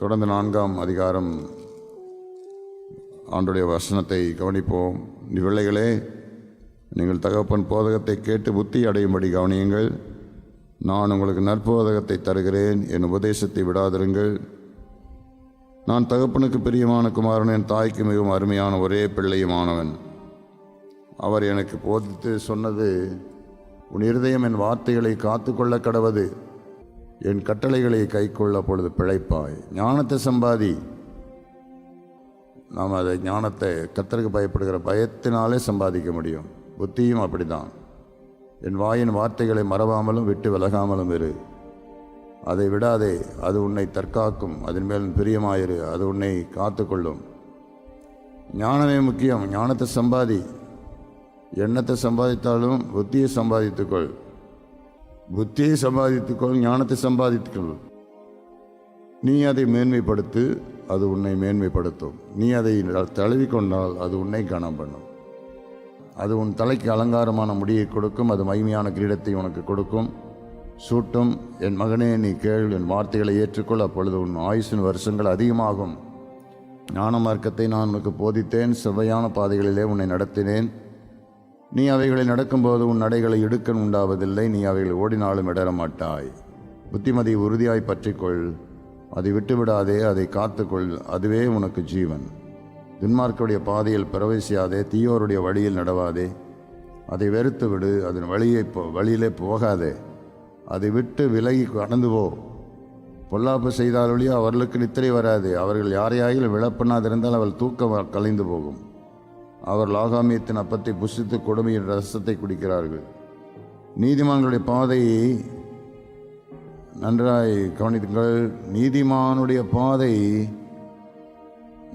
தொடர்ந்து நான்காம் அதிகாரம். ஆண்டுடைய வசனத்தை கவனிப்போம். பிள்ளைகளே நீங்கள் தகப்பன் போதகத்தை கேட்டு புத்தி அடையும்படி கவனியுங்கள். நான் உங்களுக்கு நற்போதகத்தை தருகிறேன். என் உபதேசத்தை விடாதிருங்கள். நான் தகப்பனுக்கு பிரியமான குமாரன். என் தாய்க்கு மிகவும் அருமையான ஒரே பிள்ளையுமானவன். அவர் எனக்கு போதித்து சொன்னது உன் இருதயம் என் வார்த்தைகளை காத்துக்கொள்ள கடவது. என் கட்டளைகளை கைக்கொள்ள பொழுது பிழைப்பாய். ஞானத்தை சம்பாதி. நாம் அதை ஞானத்தை கத்தருக்கு பயப்படுகிற பயத்தினாலே சம்பாதிக்க முடியும். புத்தியும் அப்படிதான். என் வாயின் வார்த்தைகளை மறவாமலும் விட்டு விலகாமலும் இரு. அதை விடாதே அது உன்னை தற்காக்கும். அதன் மேல் பிரியமாயிரு அது உன்னை காத்துக்கொள்ளும். ஞானமே முக்கியம். ஞானத்தை சம்பாதி. எண்ணத்தை சம்பாதித்தாலும் புத்தியை சம்பாதித்துக்கொள். புத்தியை சம்பாதித்துக்கொள் ஞானத்தை சம்பாதித்துக்கொள். நீ அதை மேன்மைப்படுத்து அது உன்னை மேன்மைப்படுத்தும். நீ அதை தழுவிக்கொண்டால் அது உன்னை கனம் பண்ணும். அது உன் தலைக்கு அலங்காரமான முடியை கொடுக்கும் அது மகிமையான கிரீடத்தை உனக்கு கொடுக்கும். சூட்டும் என் மகனே நீ கேள் என் வார்த்தைகளை ஏற்றுக்கொள் அப்பொழுது உன் ஆயுசின் வருஷங்கள் அதிகமாகும். ஞான மார்க்கத்தை நான் உனக்கு போதித்தேன் செவ்வையான பாதைகளிலே உன்னை நடத்தினேன். நீ அவைகளை நடக்கும்போது உன் நடைகளை இடுக்கன் உண்டாவதில்லை. நீ அவைகளை ஓடினாலும் இடரமாட்டாய் புத்திமதி உறுதியாய் பற்றிக்கொள். அதை விட்டுவிடாதே அதை காத்துக்கொள். அதுவே உனக்கு ஜீவன். துன்மார்க்குடைய பாதையில் பிரவேசியாதே தீயோருடைய வழியில் நடவாதே. அதை வெறுத்து விடு அதன் வழியை போ வழியிலே போகாதே. அதை விட்டு விலகி கடந்து போ. பொல்லாப்பு செய்தாலொழியோ அவர்களுக்கு நித்திரை வராது. அவர்கள் யாரையாகிலும் விழப்பண்ணாதிருந்தால் அவள் தூக்கம் கலைந்து போகும். அவர் லாகாமியத்தின் அப்பத்தை புசித்து கொடுமையின் ரசத்தை குடிக்கிறார்கள். நீதிமான்களுடைய பாதையை நன்றாய் கவனித்துங்கள். நீதிமானுடைய பாதை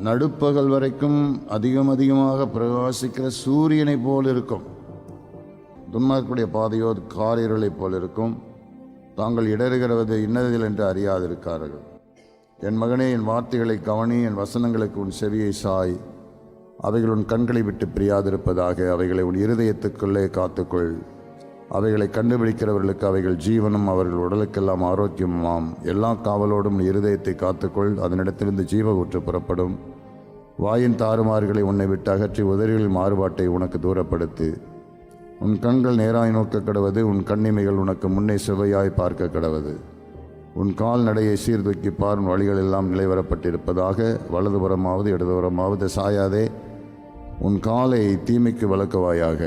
நடுப்பகல் வரைக்கும் அதிகம் அதிகமாக பிரகாசிக்கிற சூரியனை போல் இருக்கும் துன்மார்க்குடைய பாதையோ காரிருளைப் போல் இருக்கும் தாங்கள் இடறுகிறது இன்னதில் என்று அறியாதிருக்கார்கள். என் மகனே என் வார்த்தைகளை கவனி என் வசனங்களுக்கு உன் செவியை சாய். அவைகள் உன் கண்களை விட்டு பிரியாதிருப்பதாக அவைகளை உன் இருதயத்துக்குள்ளே காத்துக்கொள். அவைகளை கண்டுபிடிக்கிறவர்களுக்கு அவைகள் ஜீவனும் அவர்கள் உடலுக்கெல்லாம் ஆரோக்கியமாம் எல்லா காவலோடும் இருதயத்தை காத்துக்கொள். அதனிடத்திலிருந்து ஜீவ ஊற்று புறப்படும். வாயின் தாறுமாறுகளை உன்னை விட்டு அகற்றி உதறிகளின் மாறுபாட்டை உனக்கு தூரப்படுத்து. உன் கண்கள் நேராய் நோக்க கடவது உன் கண்ணிமைகள் உனக்கு முன்னே செவ்வையாய் பார்க்க கடவது. உன் கால்நடையை சீர்தூக்கிப்பார் உன் வழிகள் எல்லாம் நிலைவரப்பட்டிருப்பதாக வலதுபுறமாவது இடதுபுறமாவது சாயாதே. உன் காலை தீமைக்கு வளர்க்குவாயாக